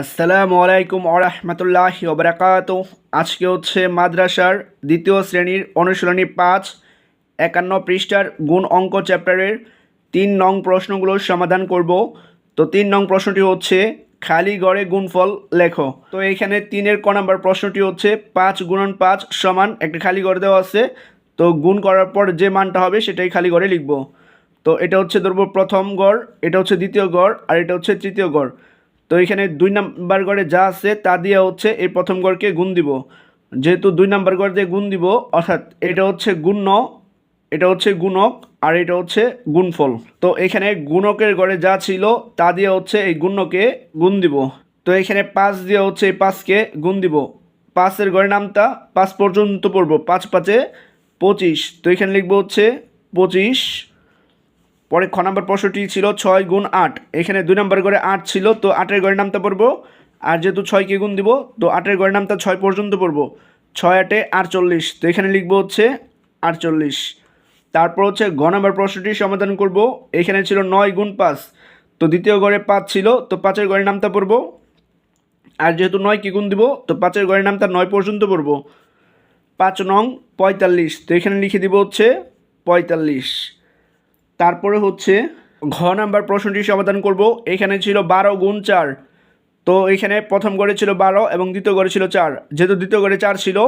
আসসালামু আলাইকুম আরহামতুল্লাহ ওবরাকাত আজকে হচ্ছে মাদ্রাসার দ্বিতীয় শ্রেণির অনুশীলনী পাঁচ, একান্ন পৃষ্ঠার গুণ অঙ্ক চ্যাপ্টারের তিন নং প্রশ্নগুলোর সমাধান করব। তো তিন নং প্রশ্নটি হচ্ছে, খালি গড়ে গুণফল লেখো। তো এইখানে তিনের ক নাম্বার প্রশ্নটি হচ্ছে, পাঁচ গুণন পাঁচ সমান একটা খালি গড় দেওয়া আছে। তো গুণ করার পর যে মানটা হবে সেটাই খালি গড়ে লিখব। তো এটা হচ্ছে ধরবো প্রথম গড়, এটা হচ্ছে দ্বিতীয় গড়, আর এটা হচ্ছে তৃতীয় গড়। তো এখানে দুই নাম্বার গড়ে যা আছে তা দিয়ে হচ্ছে এই প্রথম গড়কে গুণ দিব। যেহেতু দুই নাম্বার গড় দিয়ে গুণ দিব, অর্থাৎ এটা হচ্ছে গুণ্য, এটা হচ্ছে গুণক, আর এটা হচ্ছে গুণফল। তো এখানে গুণকের গড়ে যা ছিল তা দিয়ে হচ্ছে এই গুণ্যকে গুণ দিব। তো এখানে পাঁচ দিয়ে হচ্ছে এই পাঁচকে গুণ দিব। পাঁচের গড়ে নামটা পাঁচ পর্যন্ত পড়ব, পাঁচ পাঁচে পঁচিশ। তো এখানে লিখব হচ্ছে পঁচিশ পরে খ নম্বর প্রশ্নটি ছিল ছয় গুণ আট। এখানে দুই নম্বর করে আট ছিল, তো আটের গড়ের নামটা পড়ব আর যেহেতু ছয়কে গুণ দিব, তো আটের গড়ের নামটা ছয় পর্যন্ত পড়ব ছয় আটে আটচল্লিশ। তো এখানে লিখব হচ্ছে আটচল্লিশ। তারপর হচ্ছে ঘ নম্বর প্রশ্নটি সমাধান করব। এখানে ছিল নয় গুণ পাঁচ। তো দ্বিতীয় গড়ে পাঁচ ছিল, তো পাঁচের গড়ের নামটা পড়ব আর যেহেতু নয় কি গুণ দিব, তো পাঁচের গড়ের নামটা নয় পর্যন্ত পড়ব পাঁচ নং পঁয়তাল্লিশ। তো এখানে লিখে দিব হচ্ছে পঁয়তাল্লিশ। তারপরে হচ্ছে ঘ নাম্বার প্রশ্নটি সমাধান করব। এখানে ছিল বারো গুণ চার। তো এখানে প্রথম গড়ে ছিল বারো এবং দ্বিতীয় গড়ে ছিল চার। যেহেতু দ্বিতীয় গড়ে চার ছিল,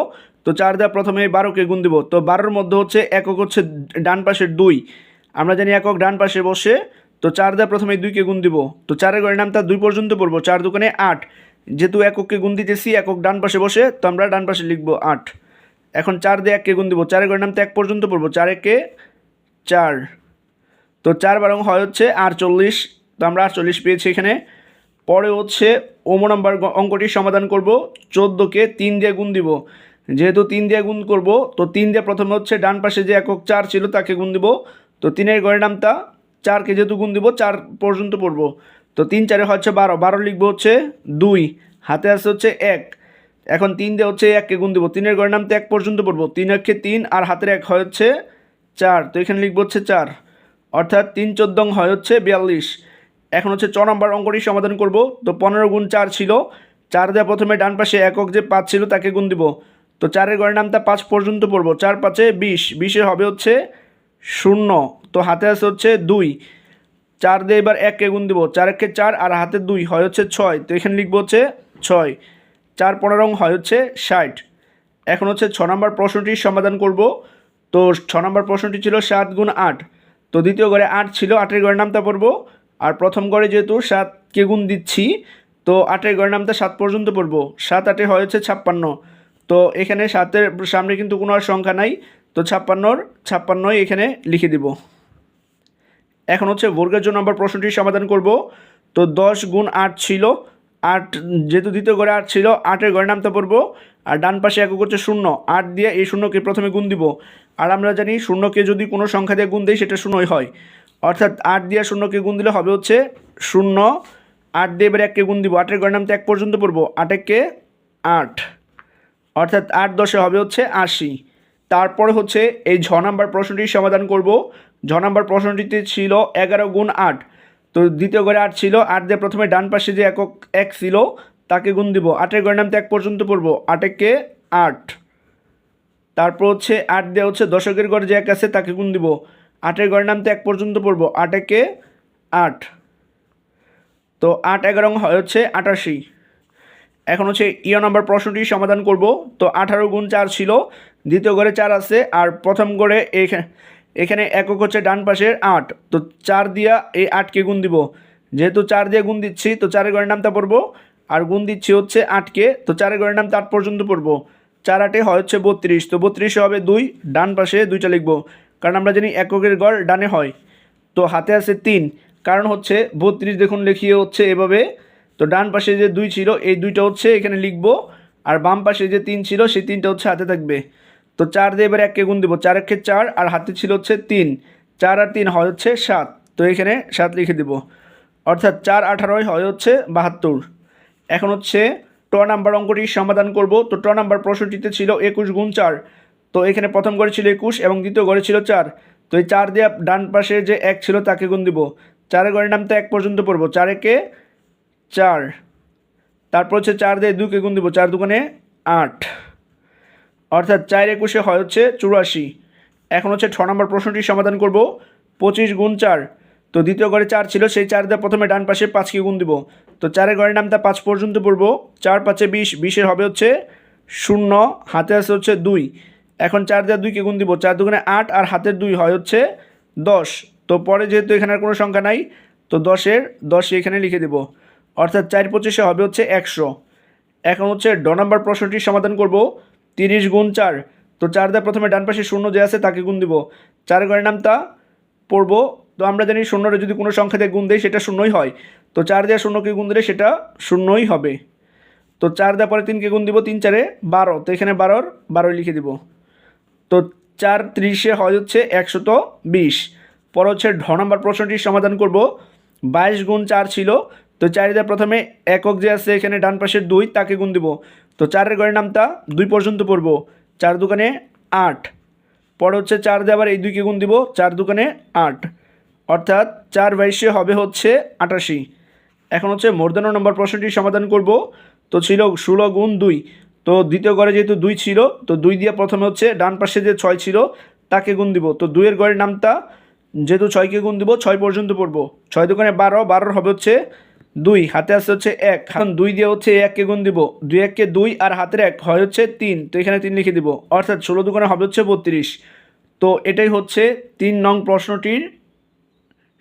তো চার দেওয়া প্রথমে বারোকে গুণ দিব। তো বারোর মধ্যে হচ্ছে একক হচ্ছে ডান পাশের দুই। আমরা জানি একক ডান পাশে বসে, তো চার দেওয়া প্রথমে দুইকে গুণ দিব। তো চারের গড়ের নামটা দুই পর্যন্ত পড়ব, চার দোকানে আট। যেহেতু একককে গুণ দিতেছি, একক ডান পাশে বসে, তো আমরা ডান পাশে লিখব আট। এখন চার দিয়ে এককে গুণ দিব। চারের গড়ের নামটা এক পর্যন্ত পড়ব, চার একে চার। তো চার বারং হয় হচ্ছে আটচল্লিশ, তো আমরা আটচল্লিশ পেয়েছি এখানে। পরে হচ্ছে ওম নম্বর অঙ্কটি সমাধান করব, চোদ্দোকে তিন দিয়ে গুণ দিব। যেহেতু তিন দিয়ে গুণ করব, তো তিন দিয়ে প্রথমে হচ্ছে ডান পাশে যে একক চার ছিল তাকে গুণ দিব। তো তিনের গড়ের নামটা চারকে যেহেতু গুণ দিব, চার পর্যন্ত পড়ব। তো তিন চারে হচ্ছে বারো বারো লিখব হচ্ছে দুই, হাতে আছে হচ্ছে এক। এখন তিন দিয়ে হচ্ছে এককে গুণ দিব, তিনের গড়ের নামটা এক পর্যন্ত পড়ব। তিন একে তিন আর হাতের এক হয় হচ্ছে চার, তো এখানে লিখব হচ্ছে চার। অর্থাৎ তিন চোদ্দং হয় হচ্ছে বিয়াল্লিশ। এখন হচ্ছে ছ নম্বর অঙ্কটি সমাধান করব। তো পনেরো গুণ চার ছিল। চার দেওয়া প্রথমে ডান পাশে একক যে পাঁচ ছিল তাকে গুণ দিব। তো চারের গড়ের নামটা পাঁচ পর্যন্ত পড়ব। চার পাঁচে বিশ। বিশে হবে হচ্ছে শূন্য। তো হাতে আছে হচ্ছে দুই। চার দিয়ে এবার এককে গুণ দিব। চার একে চার আর হাতে দুই হয় হচ্ছে ছয়। তো এখানে লিখব হচ্ছে ছয়। চার পনেরো হয় হচ্ছে ষাট। এখন হচ্ছে ছ নম্বর প্রশ্নটির সমাধান করব। তো ছ নম্বর প্রশ্নটি ছিল সাত গুণ আট। তো দ্বিতীয় ঘরে আট ছিল, আটের ঘরের নামটা পড়ব। আর প্রথম ঘরে যেহেতু সাতকে গুণ দিচ্ছি, তো আটের ঘরের নামটা সাত পর্যন্ত পড়ব। সাত, আটে হয় হচ্ছে ছাপ্পান্ন। তো এখানে সাতের সামনে কিন্তু কোনো আর সংখ্যা নাই, তো ছাপ্পান্নর, ছাপ্পান্নই এখানে লিখে দিব। এখন হচ্ছে বর্গের জন্য নম্বর প্রশ্নটির সমাধান করব। তো দশ গুণ আট ছিল আট, যেহেতু দ্বিতীয় ঘরে আট ছিল, আটের ঘরের নামটা পড়ব। আর ডান পাশে একক হচ্ছে শূন্য, আট দিয়ে এই শূন্যকে প্রথমে গুণ দিব। আর আমরা জানি শূন্যকে যদি কোনো সংখ্যা দিয়ে গুণ দেই, সেটা শূন্যই হয়। অর্থাৎ আট দিয়ে শূন্যকে গুণ দিলে হবে হচ্ছে শূন্য, আট দিয়ে এবারে এককে গুণ দিব। আটের ঘরের নামতে এক পর্যন্ত পড়ব আটেককে আট। অর্থাৎ আট দশে হবে হচ্ছে আশি। তারপরে হচ্ছে এই ঝ নাম্বার প্রশ্নটির সমাধান করব। ঝ নাম্বার প্রশ্নটিতে ছিল এগারো গুণ আট। তো দ্বিতীয় ঘরে আট ছিল, আট দিয়ে প্রথমে ডান পাশে যে একক এক ছিল, তাকে গুণ দিব। আটের ঘরের নামতে এক পর্যন্ত পড়ব। আটেকে আট। তারপর হচ্ছে আট দিয়ে হচ্ছে দশকের ঘরে যে এক আছে, তাকে গুণ দিব। আটের ঘরের নামতে এক পর্যন্ত পড়ব। আটেকে আট। তো আট এগারো হয় হচ্ছে আটাশি। এখন হচ্ছে ইয় নম্বর প্রশ্নটি সমাধান করব। তো আঠারো গুণ চার ছিল, দ্বিতীয় ঘরে চার আছে, আর প্রথম ঘরে এখানে এখানে একক হচ্ছে ডান পাশের আট। তো চার দিয়া এই আটকে গুণ দিব। যেহেতু চার দিয়ে গুণ দিচ্ছি, তো চারের ঘরের নামটা পড়ব। আর গুণ দিচ্ছি হচ্ছে আটকে, তো চারের ঘরের নামটা আট পর্যন্ত পড়ব। চার আটে হয় হচ্ছে বত্রিশ, তো বত্রিশে হবে দুই, ডান পাশে দুইটা লিখব। কারণ আমরা জানি এককের গড় ডানে হয়। তো হাতে আছে তিন। কারণ হচ্ছে বত্রিশ দেখুন লিখিয়ে হচ্ছে এভাবে। তো ডান পাশে যে দুই ছিল, এই দুইটা হচ্ছে এখানে লিখব। আর বাম পাশে যে তিন ছিল, সেই তিনটা হচ্ছে হাতে থাকবে। তো চার দিয়ে এবারে এককে গুণ দিব। চার একে চার, আর হাতে ছিল হচ্ছে তিন। চার আর তিন হয় হচ্ছে সাত। তো এখানে সাত লিখে দিব। অর্থাৎ চার আঠারোই হয় হচ্ছে বাহাত্তর। এখন হচ্ছে ট নাম্বার অঙ্কটি সমাধান করব। তো ট নাম্বার প্রশ্নটিতে ছিল একুশ গুণ চার। তো এখানে প্রথম ঘরে ছিল একুশ এবং দ্বিতীয় ঘরে ছিল চার। তো এই চার দিয়ে ডান পাশে যে এক ছিল তাকে গুণ দিব। চারের ঘরের নামটা এক পর্যন্ত পড়ব। চার একে চার। তারপর হচ্ছে চার দিয়ে দুকে গুণ দিব। চার দোকানে আট। অর্থাৎ চার একুশে হয় হচ্ছে চুরাশি। এখন হচ্ছে ছ নম্বর প্রশ্নটির সমাধান করব। পঁচিশ গুণ চার। তো দ্বিতীয় ঘরে চার ছিল, সেই চার দিয়ে প্রথমে ডান পাশে পাঁচকে গুণ দিব। তো চারের ঘরের নামটা পাঁচ পর্যন্ত পড়ব। চার পাঁচে বিশ, বিশের হবে হচ্ছে শূন্য, হাতে আছে হচ্ছে দুই। এখন চার দিয়ে দুইকে গুণ দিব। চার দুগুণে আট আর হাতের দুই হয় হচ্ছে দশ। তো পরে যেহেতু এখানে আর কোনো সংখ্যা নাই, তো দশের দশ এখানে লিখে দেব। অর্থাৎ চার পঁচিশে হবে হচ্ছে একশো। এখন হচ্ছে ড নাম্বার প্রশ্নটির সমাধান করব। তিরিশ গুণ চার। তো চার দিয়ে প্রথমে ডান পাশে শূন্য যে আছে তাকে গুণ দিব। চার ঘরের নামটা পড়ব। তো আমরা জানি শূন্যরে যদি কোনো সংখ্যা দিয়ে গুণ দেয় সেটা শূন্যই হয়। তো চার দিয়ে শূন্যকে গুণ দিলে সেটা শূন্যই হবে। তো চার দেওয়ার পরে তিনকে গুণ দিব তিন চারে বারো। তো এখানে বারোর বারোই লিখে দিব। তো চার ত্রিশে হয় হচ্ছে একশত বিশ। পর হচ্ছে ঢ নম্বর প্রশ্নটির সমাধান করব। বাইশ গুণ চার ছিল। তো চারিদা প্রথমে একক যে আছে এখানে ডান পাশের দুই, তাকে গুণ দিব। তো চারের ঘরের নামটা দুই পর্যন্ত পড়ব। চার দোকানে আট। পর হচ্ছে চার দিয়ে আবার এই দুইকে গুণ দিব, চার দোকানে আট। অর্থাৎ চার বাইশে হবে হচ্ছে আটাশি। এখন হচ্ছে মূর্ধন্য নম্বর প্রশ্নটির সমাধান করব। তো ছিল ষোলো গুণ দুই। তো দ্বিতীয় ঘরে যেহেতু দুই ছিল, তো দুই দিয়ে প্রথমে হচ্ছে ডান পাশে যে ছয় ছিল, তাকে গুণ দিব। তো দুইয়ের ঘরের নামটা যেহেতু ছয়কে গুণ দিব, ছয় পর্যন্ত পড়ব। ছয় দোকানে বারো, বারোর হবে হচ্ছে দুই, হাতে আসতে হচ্ছে এক, এখন দুই দিয়ে হচ্ছে এককে গুণ দিব। দুই এককে দুই আর হাতের এক হয় হচ্ছে তিন, তো এখানে তিন লিখে দিব। অর্থাৎ ষোলো দোকানে হবে হচ্ছে বত্রিশ। তো এটাই হচ্ছে তিন নং প্রশ্নটির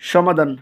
সমাধান।